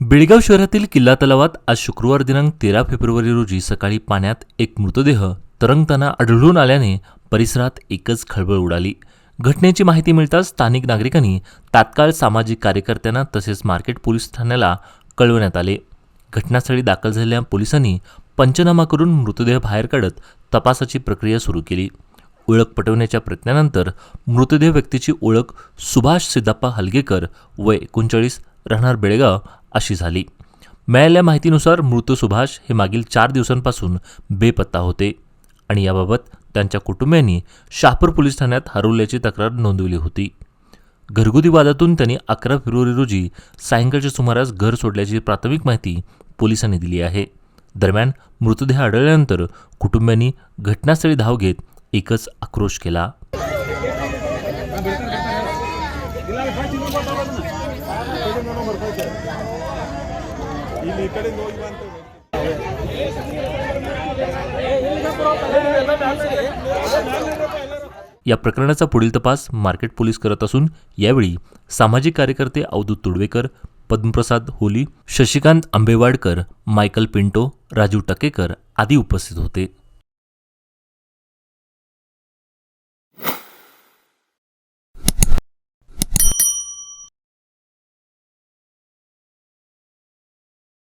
बेळगाव शहरातील किल्ला तलावात आज शुक्रवार दिनांक तेरा फेब्रुवारी रोजी सकाळी पाण्यात एक मृतदेह तरंगताना आढळून आल्याने परिसरात एकच खळबळ उडाली. घटनेची माहिती मिळताच स्थानिक नागरिकांनी तात्काळ सामाजिक कार्यकर्त्यांना तसेच मार्केट पोलीस ठाण्याला कळवण्यात आले. घटनास्थळी दाखल झालेल्या पोलिसांनी पंचनामा करून मृतदेह बाहेर काढत तपासाची प्रक्रिया सुरू केली. ओळख पटवण्याच्या प्रयत्नानंतर मृतदेह व्यक्तीची ओळख सुभाष सिद्धाप्पा हलगेकर वय एकोणचाळीस राहणार बेळगाव अशी झाली. मिळालेल्या माहितीनुसार मृत सुभाष हे मागील चार दिवसांपासून बेपत्ता होते आणि याबाबत त्यांच्या कुटुंबियांनी शहापूर पोलीस ठाण्यात हरवल्याची तक्रार नोंदवली होती. घरगुती वादातून त्यांनी अकरा फेब्रुवारी रोजी सायंकाळच्या सुमारास घर सोडल्याची प्राथमिक माहिती पोलिसांनी दिली आहे. दरम्यान मृतदेह आढळल्यानंतर कुटुंबियांनी घटनास्थळी धाव घेत एकच आक्रोश केला. या प्रकरणाचा पुढील तपास मार्केट पोलीस करत असून यावेळी सामाजिक कार्यकर्ते अवधूत तुडवेकर पद्मप्रसाद होली शशिकांत आंबेवाडकर मायकल पिंटो राजू टकेकर आदी उपस्थित होते.